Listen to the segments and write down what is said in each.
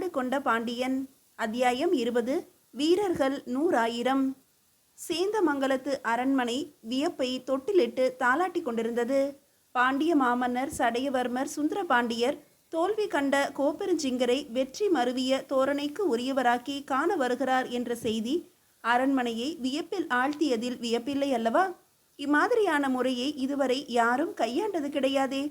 மாநாடு கொண்ட பாண்டியன். அத்தியாயம் இருபது. வீரர்கள் நூறாயிரம். சேந்தமங்கலத்து அரண்மனை வியப்பை தொட்டிலிட்டு தாளாட்டி கொண்டிருந்தது. பாண்டிய மாமன்னர் சடையவர்மர் சுந்தர பாண்டியர் தோல்வி கண்ட கோப்பெருஞ்சிங்கரை வெற்றி மருவிய தோரணைக்கு உரியவராக்கி காண வருகிறார் என்ற செய்தி அரண்மனையை வியப்பில் ஆழ்த்தியதில் வியப்பில்லை அல்லவா? இம்மாதிரியான முறையை இதுவரை யாரும் கையாண்டது கிடையாதே.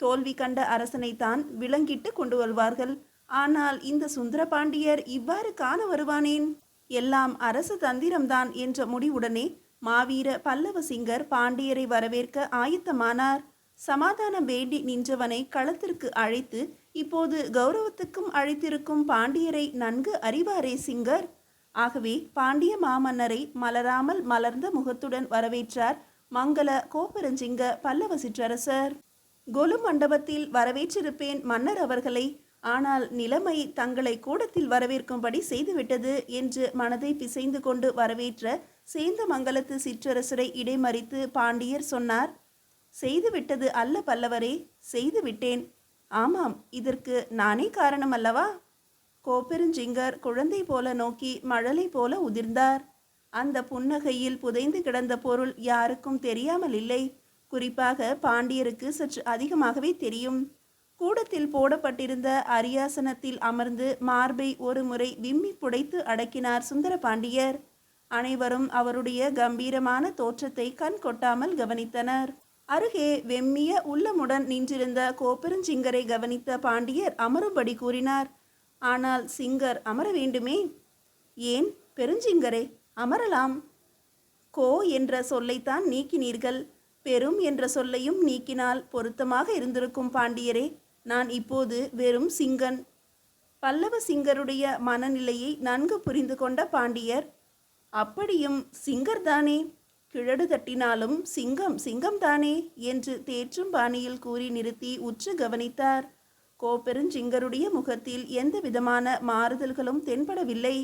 தோல்வி கண்ட அரசனைத்தான் விளங்கிட்டு கொண்டு வருவார்கள். ஆனால் இந்த சுந்தர பாண்டியர் இவ்வாறு காண வருவானேன்? எல்லாம் அரசு தந்திரம்தான் என்ற முடிவுடனே மாவீர பல்லவ சிங்கர் பாண்டியரை வரவேற்க ஆயத்தமானார். சமாதானம் வேண்டி நின்றவனை களத்திற்கு அழைத்து இப்போது கௌரவத்துக்கும் அழைத்திருக்கும் பாண்டியரை நன்கு அறிவாரே சிங்கர். ஆகவே பாண்டிய மாமன்னரை மலராமல் மலர்ந்த முகத்துடன் வரவேற்றார் மங்கள கோபரஞ்சிங்க பல்லவ சிற்றரசர். கொலு மண்டபத்தில் வரவேற்றிருப்பேன் மன்னர் அவர்களை ஆனால் நிலைமை தங்களை கூடத்தில் வரவேற்கும்படி செய்துவிட்டது என்று மனதை பிசைந்து கொண்டு வரவேற்ற சேந்தமங்கலத்து சிற்றரசரை இடைமறித்து பாண்டியர் சொன்னார் செய்துவிட்டது அல்ல பல்லவரே செய்துவிட்டேன். ஆமாம் இதற்கு நானே காரணம் அல்லவா கோப்பெருஞ்சிங்கர் குழந்தை போல நோக்கி மழலை போல உதிர்ந்தார். அந்த புன்னகையில் புதைந்து கிடந்த பொருள் யாருக்கும் தெரியாமல் இல்லை குறிப்பாக பாண்டியருக்கு சற்று அதிகமாகவே தெரியும். கூடத்தில் போடப்பட்டிருந்த அரியாசனத்தில் அமர்ந்து மார்பை ஒரு முறை விம்மி புடைத்து அடக்கினார் சுந்தர பாண்டியர் அனைவரும் அவருடைய கம்பீரமான தோற்றத்தை கண் கொட்டாமல் கவனித்தனர். அருகே வெம்மிய உள்ளமுடன் நின்றிருந்த கோப்பெருஞ்சிங்கரை கவனித்த பாண்டியர் அமரும்படி கூறினார் ஆனால் சிங்கர் அமர வேண்டுமே? ஏன்? பெருஞ்சிங்கரே அமரலாம். கோ என்ற சொல்லைத்தான் நீக்கினீர்கள். பெரும் என்ற சொல்லையும் நீக்கினால் பொருத்தமாக இருந்திருக்கும் பாண்டியரே. நான் இப்போது வெறும் சிங்கன். பல்லவ சிங்கருடைய மனநிலையை நன்கு புரிந்து கொண்ட பாண்டியர் அப்படியும் சிங்கர் தானே? கிழடு தட்டினாலும் சிங்கம் சிங்கம் தானே? என்று தேற்றும் பாணியில் கூறி நிறுத்தி உற்று கவனித்தார். கோப்பெருஞ்சிங்கருடைய முகத்தில் எந்த விதமான மாறுதல்களும் தென்படவில்லை.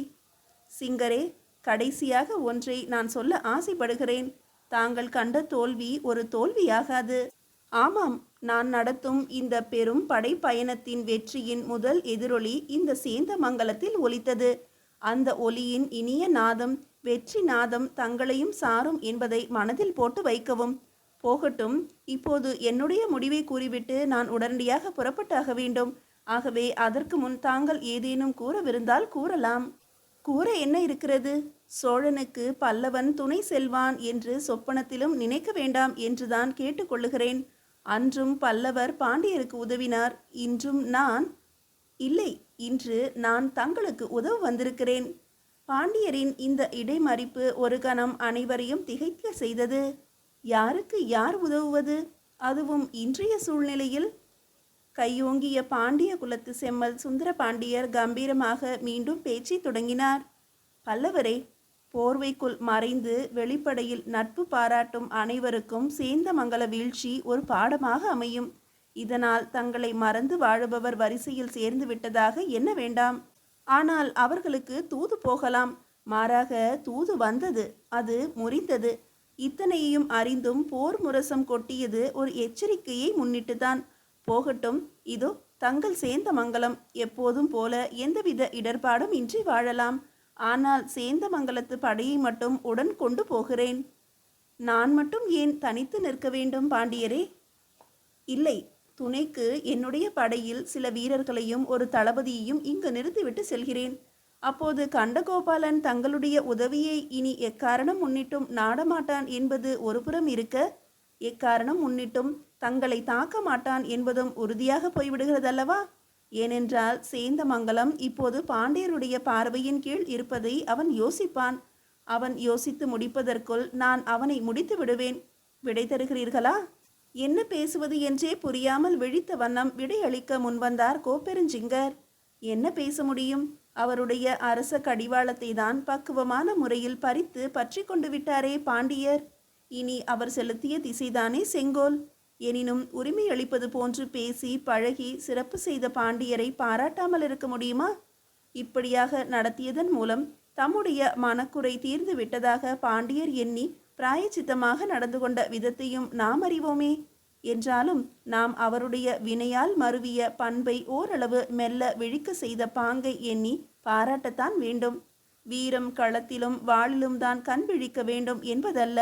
சிங்கரே கடைசியாக ஒன்றை நான் சொல்ல ஆசைப்படுகிறேன். தாங்கள் கண்ட தோல்வி ஒரு தோல்வியாகாது. ஆமாம் நான் நடத்தும் இந்த பெரும் படைப்பயணத்தின் வெற்றியின் முதல் எதிரொலி இந்த சேந்தமங்கலத்தில் ஒலித்தது. அந்த ஒலியின் இனிய நாதம் வெற்றி நாதம் தங்களையும் சாரும் என்பதை மனதில் போட்டு வைக்கவும். போகட்டும் இப்போது என்னுடைய முடிவை கூறிவிட்டு நான் உடனடியாக புறப்பட்டாக வேண்டும். ஆகவே அதற்கு முன் தாங்கள் ஏதேனும் கூறவிருந்தால் கூறலாம். கூற என்ன இருக்கிறது? சோழனுக்கு பல்லவன் துணை செல்வான் என்று சொப்பனத்திலும் நினைக்க வேண்டாம் என்றுதான் கேட்டுக்கொள்ளுகிறேன். அன்றும் பல்லவர் பாண்டியருக்கு உதவினார். இன்றும் நான் இல்லை. இன்று நான் தங்களுக்கு உதவ வந்திருக்கிறேன். பாண்டியரின் இந்த இடைமறிப்பு ஒரு கணம் அனைவரையும் திகைக்க செய்தது. யாருக்கு யார் உதவுவது? அதுவும் இன்றைய சூழ்நிலையில். கையோங்கிய பாண்டிய குலத்து செம்மல் சுந்தர பாண்டியர் கம்பீரமாக மீண்டும் பேச்சை தொடங்கினார். பல்லவரே போர்வைக்குள் மறைந்து வெளிப்படையில் நட்பு பாராட்டும் அனைவருக்கும் சேந்தமங்கல வீழ்ச்சி ஒரு பாடமாக அமையும். இதனால் தங்களை மறந்து வாழுபவர் வரிசையில் சேர்ந்து விட்டதாக எண்ண வேண்டாம். ஆனால் அவர்களுக்கு தூது போகலாம். மாறாக தூது வந்தது அது முறிந்தது. இத்தனையையும் அறிந்தும் போர் முரசம் கொட்டியது ஒரு எச்சரிக்கையை முன்னிட்டுதான். போகட்டும் இதோ தங்கள் சேர்ந்த மங்கலம் எப்போதும் போல எந்தவித இடர்பாடும் இன்றி வாழலாம். ஆனால் சேந்தமங்கலத்து படையை மட்டும் உடன் கொண்டு போகிறேன். நான் மட்டும் ஏன் தனித்து நிற்க வேண்டும் பாண்டியரே? இல்லை துணைக்கு என்னுடைய படையில் சில வீரர்களையும் ஒரு தளபதியையும் இங்கு நிறுத்திவிட்டு செல்கிறேன். அப்போது கண்டகோபாலன் தங்களுடைய உதவியை இனி எக்காரணம் முன்னிட்டும் நாடமாட்டான் என்பது ஒருபுறம் இருக்க எக்காரணம் முன்னிட்டும் தங்களை தாக்க மாட்டான் என்பதும் உறுதியாக போய்விடுகிறதல்லவா? ஏனென்றால் சேந்தமங்கலம் இப்போது பாண்டியருடைய பார்வையின் கீழ் இருப்பதை அவன் யோசிப்பான். அவன் யோசித்து முடிப்பதற்குள் நான் அவனை முடித்து விடுவேன். விடை தருகிறீர்களா? என்ன பேசுவது என்றே புரியாமல் விழித்த வண்ணம் விடையளிக்க முன்வந்தார் கோப்பெருஞ்சிங்கர். என்ன பேச முடியும்? அவருடைய அரச கடிவாளத்தை தான் பக்குவமான முறையில் பறித்து பற்றி கொண்டு விட்டாரே பாண்டியர். இனி அவர் செலுத்திய திசைதானே செங்கோல்? எனினும் உரிமை அளிப்பது போன்று பேசி பழகி சிறப்பு செய்த பாண்டியரை பாராட்டாமல் இருக்க முடியுமா? இப்படியாக நடத்தியதன் மூலம் தம்முடைய மனக்குறை தீர்ந்து விட்டதாக பாண்டியர் எண்ணி பிராயச்சித்தமாக நடந்து கொண்ட விதத்தையும் நாம் அறிவோமே. என்றாலும் நாம் அவருடைய வினையால் மருவிய பண்பை ஓரளவு மெல்ல விழிக்க செய்த பாங்கை எண்ணி பாராட்டத்தான் வேண்டும். வீரம் களத்திலும் வாளிலும் தான் கண் விழிக்க வேண்டும் என்பதல்ல.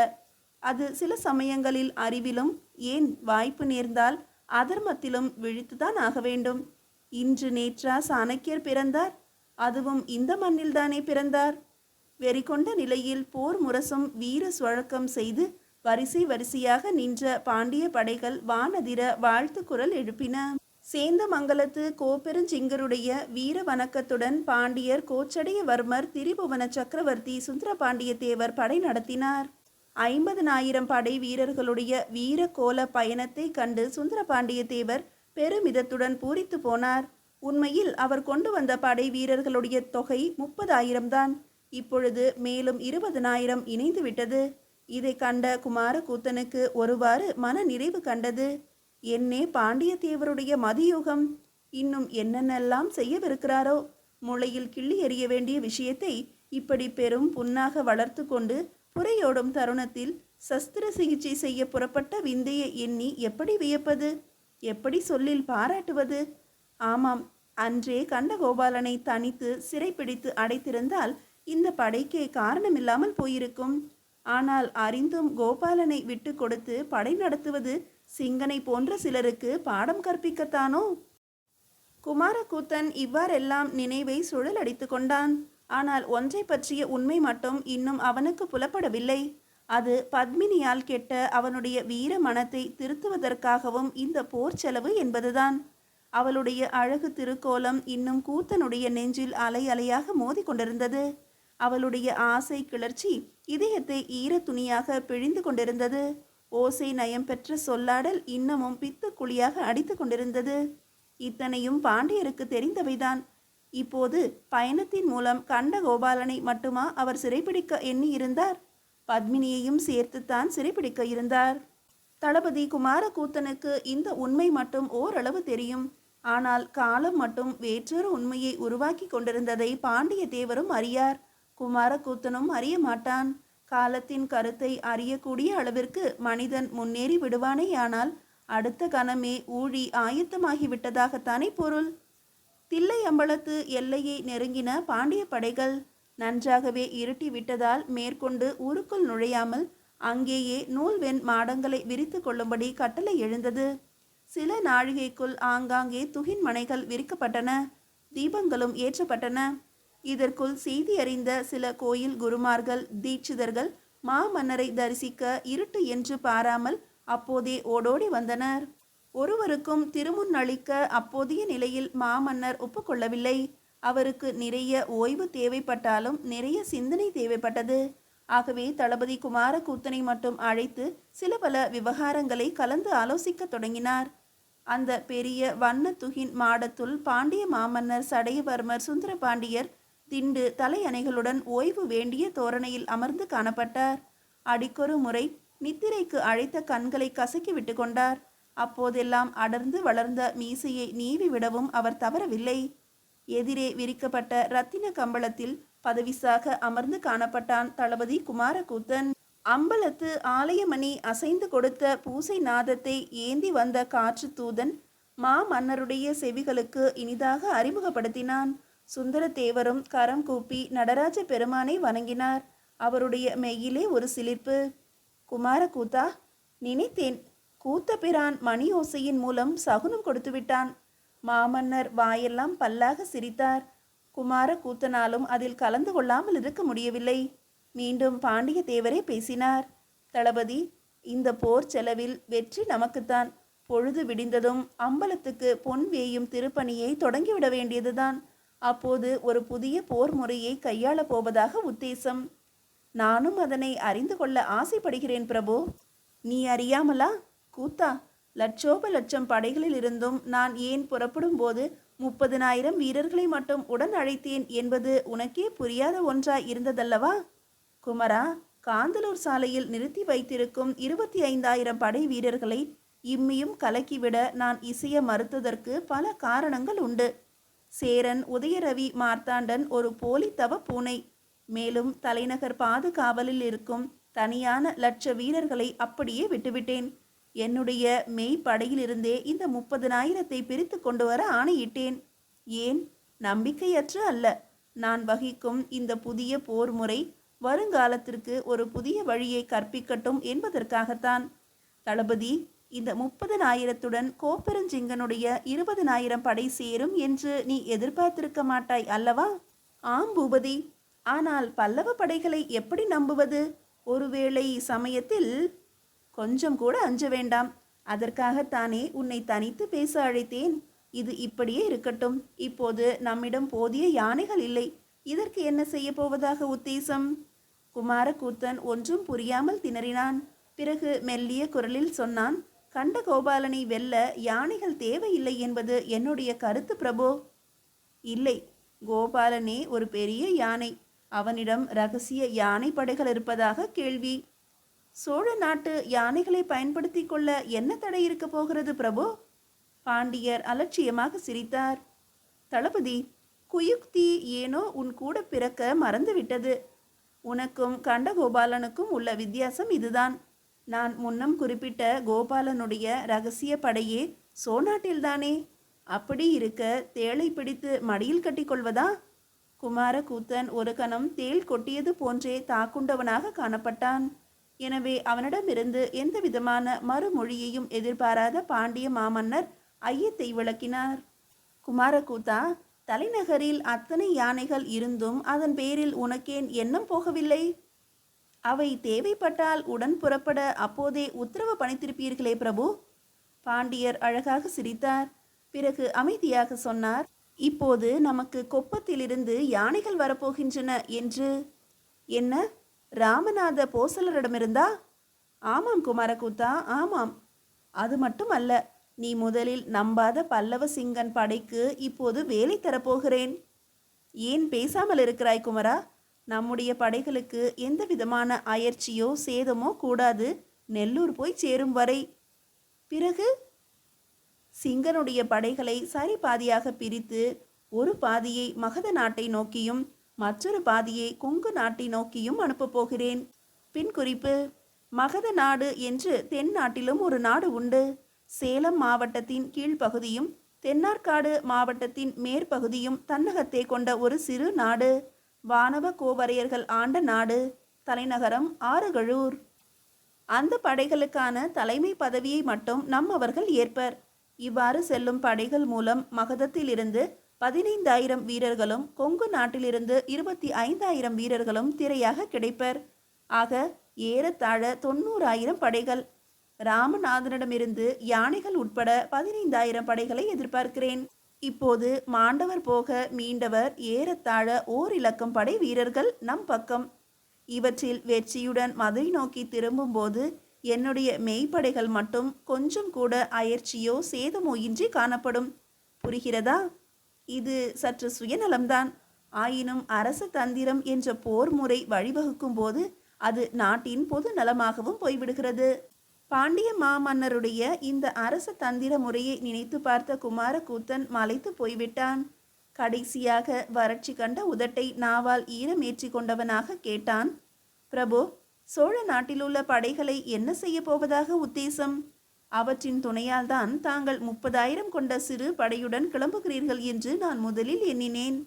அது சில சமயங்களில் அறிவிலும் ஏன் வாய்ப்பு நேர்ந்தால் அதர்மத்திலும் விழித்துதான் ஆக வேண்டும். இன்று நேற்றா சாணக்கியர் பிறந்தார் அதுவும் இந்த மண்ணில்தானே பிறந்தார். வெறிகொண்ட நிலையில் போர் முரசும் வீர சுழக்கம் செய்து வரிசை வரிசையாக நின்ற பாண்டிய படைகள் வானதிர வாழ்த்து குரல் எழுப்பின. சேந்தமங்கலத்து கோப்பெருஞ்சிங்கருடைய வீர வணக்கத்துடன் பாண்டியர் கோச்சடையவர்மர் திரிபுவன சக்கரவர்த்தி சுந்தரபாண்டிய தேவர் படை நடத்தினார். ஐம்பதனாயிரம் படை வீரர்களுடைய வீர கோல பயணத்தை கண்டு சுந்தரபாண்டிய தேவர் பெருமிதத்துடன் பூரித்து போனார். உண்மையில் அவர் கொண்டு வந்த படை வீரர்களுடைய தொகை முப்பதாயிரம் தான். இப்பொழுது மேலும் இருபதனாயிரம் இணைந்து விட்டது. இதை கண்ட குமாரகூத்தனுக்கு ஒருவாறு மன நிறைவு கண்டது. என்னே பாண்டியத்தேவருடைய மதியூகம்! இன்னும் என்னென்னெல்லாம் செய்யவிருக்கிறாரோ? முளையில் கிள்ளி எறிய வேண்டிய விஷயத்தை இப்படி பெரும் புண்ணாக வளர்த்து கொண்டு புறையோடும் தருணத்தில் சஸ்திர சிகிச்சை செய்ய புறப்பட்ட விந்தையை எண்ணி எப்படி வியப்பது? எப்படி சொல்லில் பாராட்டுவது? ஆமாம் அன்றே கண்டகோபாலனை தனித்து சிறைப்பிடித்து அடைத்திருந்தால் இந்த படைக்கே காரணமில்லாமல் போயிருக்கும். ஆனால் அறிந்தும் கோபாலனை விட்டு கொடுத்து படை நடத்துவது சிங்கனை போன்ற சிலருக்கு பாடம் கற்பிக்கத்தானோ? குமாரகூத்தன் இவ்வாறெல்லாம் நினைவை சுழலடித்து கொண்டான். ஆனால் ஒன்றை பற்றிய உண்மை மட்டும் இன்னும் அவனுக்கு புலப்படவில்லை. அது பத்மினியால் கெட்ட அவனுடைய வீர மனத்தை திருத்துவதற்காகவும் இந்த போர் செலவு என்பதுதான். அவளுடைய அழகு திருக்கோலம் இன்னும் கூத்தனுடைய நெஞ்சில் அலை அலையாக மோதிக்கொண்டிருந்தது அவளுடைய ஆசை கிளர்ச்சி இதயத்தை ஈர துணியாக பிழிந்து கொண்டிருந்தது. ஓசை நயம் பெற்ற சொல்லாடல் இன்னமும் பித்து குழியாக அடித்து கொண்டிருந்தது. இத்தனையும் பாண்டியருக்கு தெரிந்தவைதான். இப்போது பயணத்தின் மூலம் கண்ட கோபாலனை மட்டுமா அவர் சிறைப்பிடிக்க எண்ணி இருந்தார் பத்மினியையும் சேர்த்துத்தான் சிறைப்பிடிக்க இருந்தார். தளபதி குமாரகூத்தனுக்கு இந்த உண்மை மட்டும் ஓரளவு தெரியும். ஆனால் காலம் மட்டும் வேற்றொரு உண்மையை உருவாக்கி கொண்டிருந்ததை பாண்டிய தேவரும் அறியார். குமாரகூத்தனும் அறிய மாட்டான். காலத்தின் கருத்தை அறியக்கூடிய அளவிற்கு மனிதன் முன்னேறி விடுவானேயானால் அடுத்த கணமே ஊழி ஆயத்தமாகிவிட்டதாகத்தானே பொருள்? தில்லை அம்பலத்து எல்லையை நெருங்கின பாண்டிய படைகள் நன்றாகவே இருட்டி விட்டதால் மேற்கொண்டு ஊருக்குள் நுழையாமல் அங்கேயே நூல்வெண் மாடங்களை விரித்து கொள்ளும்படி கட்டளை எழுந்தது. சில நாழிகைக்குள் ஆங்காங்கே துகின் மனைகள் விரிக்கப்பட்டன. தீபங்களும் ஏற்றப்பட்டன. இதற்குள் செய்தி அறிந்த சில கோயில் குருமார்கள் தீட்சிதர்கள் மாமன்னரை தரிசிக்க இருட்டு என்று பாராமல் அப்போதே ஓடோடி வந்தனர். ஒருவருக்கும் திருமுன் அளிக்க அப்போதைய நிலையில் மாமன்னர் ஒப்புக்கொள்ளவில்லை. அவருக்கு நிறைய ஓய்வு தேவைப்பட்டாலும் நிறைய சிந்தனை தேவைப்பட்டது. ஆகவே தளபதி குமாரகூத்தனை மட்டும் அழைத்து சில பல விவகாரங்களை கலந்து ஆலோசிக்க தொடங்கினார். அந்த பெரிய வண்ணத்துகின் மாடத்துள் பாண்டிய மாமன்னர் சடையவர்மர் சுந்தரபாண்டியர் திண்டு தலையணைகளுடன் ஓய்வு வேண்டிய தோரணையில் அமர்ந்து காணப்பட்டார். அடிக்கொரு முறை நித்திரைக்கு அழைத்த கண்களை கசக்கி விட்டு கொண்டார். அப்போதெல்லாம் அடர்ந்து வளர்ந்த மீசையை நீவி விடவும் அவர் தவறவில்லை. எதிரே விரிக்கப்பட்ட ரத்தின கம்பளத்தில் பதவிசாக அமர்ந்து காணப்பட்டான் தளபதி குமாரகூத்தன் அம்பலத்து ஆலயமணி அசைந்து கொடுத்த பூசை நாதத்தை ஏந்தி வந்த காற்று தூதன் மா மன்னருடைய செவிகளுக்கு இனிதாக அறிமுகப்படுத்தினான். சுந்தரத்தேவரும் கரம் கூப்பி நடராஜ பெருமானை வணங்கினார். அவருடைய மெய்யிலே ஒரு சிலிர்ப்பு. குமாரகூத்தா நினைத்தேன். கூத்த பிரான் மணி ஓசையின் மூலம் சகுனம் கொடுத்து விட்டான் மாமன்னர் வாயெல்லாம் பல்லாக சிரித்தார். குமார கூத்தனாலும் அதில் கலந்து கொள்ளாமல் இருக்க முடியவில்லை. மீண்டும் பாண்டிய தேவரே பேசினார். தளபதி இந்த போர் செலவில் வெற்றி நமக்குத்தான். பொழுது விடிந்ததும் அம்பலத்துக்கு பொன் வேயும் திருப்பணியை தொடங்கிவிட வேண்டியதுதான். அப்போது ஒரு புதிய போர் முறையை கையாளப் போவதாக உத்தேசம். நானும் அதனை அறிந்து கொள்ள ஆசைப்படுகிறேன் பிரபு. நீ அறியாமலா? கூத்தா லட்சோப லட்சம் படைகளில் இருந்தும் நான் ஏன் புறப்படும் போது முப்பதினாயிரம் வீரர்களை மட்டும் உடன் அழைத்தேன் என்பது உனக்கே புரியாத ஒன்றாய் இருந்ததல்லவா? குமரா காந்தலூர் சாலையில் நிறுத்தி வைத்திருக்கும் இருபத்தி ஐந்தாயிரம் படை வீரர்களை இம்மியும் கலக்கிவிட நான் இசைய மறுத்ததற்கு பல காரணங்கள் உண்டு. சேரன் உதயரவி மார்த்தாண்டன் ஒரு போலி தவ பூனை. மேலும் தலைநகர் பாதுகாவலில் இருக்கும் தனியான லட்ச வீரர்களை அப்படியே விட்டுவிட்டேன். என்னுடைய மெய்ப்படையிலிருந்தே இந்த முப்பதனாயிரத்தை பிரித்து கொண்டு வர ஆணையிட்டேன். ஏன்? நம்பிக்கையற்று அல்ல. நான் வகிக்கும் இந்த புதிய போர் முறை வருங்காலத்திற்கு ஒரு புதிய வழியை கற்பிக்கட்டும் என்பதற்காகத்தான். தளபதி இந்த முப்பதனாயிரத்துடன் கோப்பெருஞ்சிங்கனுடைய இருபதனாயிரம் படை சேரும் என்று நீ எதிர்பார்த்திருக்க மாட்டாய் அல்லவா? ஆம் பூபதி. ஆனால் பல்லவ படைகளை எப்படி நம்புவது? ஒருவேளை சமயத்தில் கொஞ்சம் கூட அஞ்ச வேண்டாம். அதற்காகத்தானே உன்னை தனித்து பேச அழைத்தேன். இது இப்படியே இருக்கட்டும். இப்போது நம்மிடம் போதிய யானைகள் இல்லை. இதற்கு என்ன செய்ய போவதாக உத்தேசம்? குமாரகூத்தன் ஒன்றும் புரியாமல் திணறினான். பிறகு மெல்லிய குரலில் சொன்னான் கண்ட கோபாலனை வெல்ல யானைகள் தேவையில்லை என்பது என்னுடைய கருத்து பிரபு. இல்லை கோபாலனே ஒரு பெரிய யானை. அவனிடம் ரகசிய யானை படைகள் இருப்பதாக கேள்வி. சோழ நாட்டு யானைகளை பயன்படுத்தி கொள்ள என்ன தடை இருக்க போகிறது பிரபு? பாண்டியர் அலட்சியமாக சிரித்தார். தளபதி குயுக்தி ஏனோ உன் கூட பிறக்க மறந்துவிட்டது. உனக்கும் கண்டகோபாலனுக்கும் உள்ள வித்தியாசம் இதுதான். நான் முன்னம் குறிப்பிட்ட கோபாலனுடைய ரகசிய படையே சோநாட்டில்தானே அப்படி இருக்க தேளை பிடித்து மடியில் கட்டிக்கொள்வதா குமாரகூத்தன் ஒரு கணம் தேள் கொட்டியது போன்றே தாக்குண்டவனாக காணப்பட்டான். எனவே அவனிடமிருந்து எந்த விதமான மறுமொழியையும் எதிர்பாராத பாண்டிய மாமன்னர் ஐயத்தை விளக்கினார். குமாரகூத்தா தலைநகரில் அத்தனை யானைகள் இருந்தும் அதன் பேரில் உனக்கேன் எண்ணம் போகவில்லை? அவை தேவைப்பட்டால் உடன் புறப்பட அப்போதே உத்தரவு பணித்திருப்பீர்களே பிரபு. பாண்டியர் அழகாக சிரித்தார். பிறகு அமைதியாக சொன்னார் இப்போது நமக்கு கொப்பத்திலிருந்து யானைகள் வரப்போகின்றன என்று? என்ன? ராமநாத போசலரிடமிருந்தா ஆமாம் குமாரகூத்தா ஆமாம். அது மட்டும் அல்ல நீ முதலில் நம்பாத பல்லவ சிங்கன் படைக்கு இப்போது வேலை தரப்போகிறேன் ஏன் பேசாமல் இருக்கிறாய் குமரா? நம்முடைய படைகளுக்கு எந்த விதமான அயற்சியோ சேதமோ கூடாது. நெல்லூர் போய் சேரும் வரை. பிறகு? சிங்கனுடைய படைகளை சரி பாதியாக பிரித்து ஒரு பாதியை மகத நாட்டை நோக்கியும் மற்றொரு பாதியை கொங்கு நாட்டை நோக்கியும் அனுப்பப் போகிறேன். பின் குறிப்பு மகத நாடு என்று தென் நாட்டிலும் ஒரு நாடு உண்டு. சேலம் மாவட்டத்தின் கீழ்ப்பகுதியும் தென்னார்காடு மாவட்டத்தின் மேற்பகுதியும் தன்னகத்தை கொண்ட ஒரு சிறு நாடு. வானவ கோவரையர்கள் ஆண்ட நாடு. தலைநகரம் ஆறுகழூர். அந்த படைகளுக்கான தலைமை பதவியை மட்டும் நம்மவர்கள் ஏற்பர். இவ்வாறு செல்லும் படைகள் மூலம் மகதத்திலிருந்து பதினைந்தாயிரம் வீரர்களும் கொங்கு நாட்டிலிருந்து இருபத்தி ஐந்தாயிரம் வீரர்களும் திரையாக கிடைப்பர். ஆக ஏறத்தாழ தொண்ணூறாயிரம் படைகள். ராமநாதனிடமிருந்து யானைகள் உட்பட பதினைந்தாயிரம் படைகளை எதிர்பார்க்கிறேன். இப்போது மாண்டவர் போக மீண்டவர் ஏறத்தாழ ஓர் இலக்கம் படை வீரர்கள் நம் பக்கம். இவற்றில் வெற்றியுடன் மதுரை நோக்கி திரும்பும்போது என்னுடைய மெய்ப்படைகள் மட்டும் கொஞ்சம் கூட அயற்சியோ சேதமோ இன்றி காணப்படும். புரிகிறதா? இது சற்று சுயநலம்தான். ஆயினும் அரச தந்திரம் என்ற போர் முறை வழிவகுக்கும் போது அது நாட்டின் பொது நலமாகவும் போய்விடுகிறது. பாண்டிய மாமன்னருடைய இந்த அரச தந்திர முறையை நினைத்து பார்த்த குமாரகூத்தன் மலைத்து போய்விட்டான். கடைசியாக வறட்சி கண்ட உதட்டை நாவால் ஈரமேற்றி கொண்டவனாக கேட்டான் பிரபு சோழ நாட்டிலுள்ள படைகளை என்ன செய்ய போவதாக உத்தேசம்? அவற்றின் துணையால்தான் தாங்கள் முப்பதாயிரம் கொண்ட சிறு படையுடன் கிளம்புகிறீர்கள் என்று நான் முதலில் எண்ணினேன்.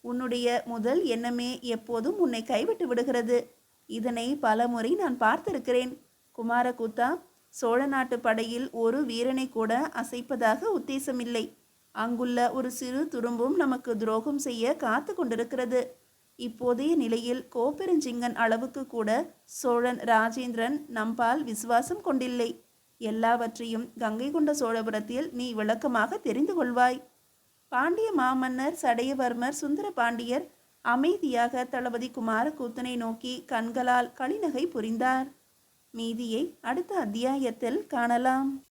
உன்னுடைய முதல் எண்ணமே எப்போதும் உன்னை கைவிட்டு விடுகிறது. இதனை பலமுறை நான் பார்த்திருக்கிறேன். குமாரகுத்தா சோழ நாட்டு படையில் ஒரு வீரனை கூட அசைப்பதாக உத்தேசமில்லை. அங்குள்ள ஒரு சிறு துரும்பும் நமக்கு துரோகம் செய்ய காத்து கொண்டிருக்கிறது. இப்போதைய நிலையில் கோப்பெருஞ்சிங்கன் அளவுக்கு கூட சோழன் ராஜேந்திரன் நம்பால் விசுவாசம் கொண்டில்லை. எல்லாவற்றையும் கங்கை கொண்ட சோழபுரத்தில் நீ விளக்கமாக தெரிந்து கொள்வாய். பாண்டிய மாமன்னர் சடையவர்மர் சுந்தர பாண்டியர் அமைதியாக தளபதி குமாரகூத்தனை நோக்கி கண்களால் களிநகை புரிந்தார். மீதியை அடுத்த அத்தியாயத்தில் காணலாம்.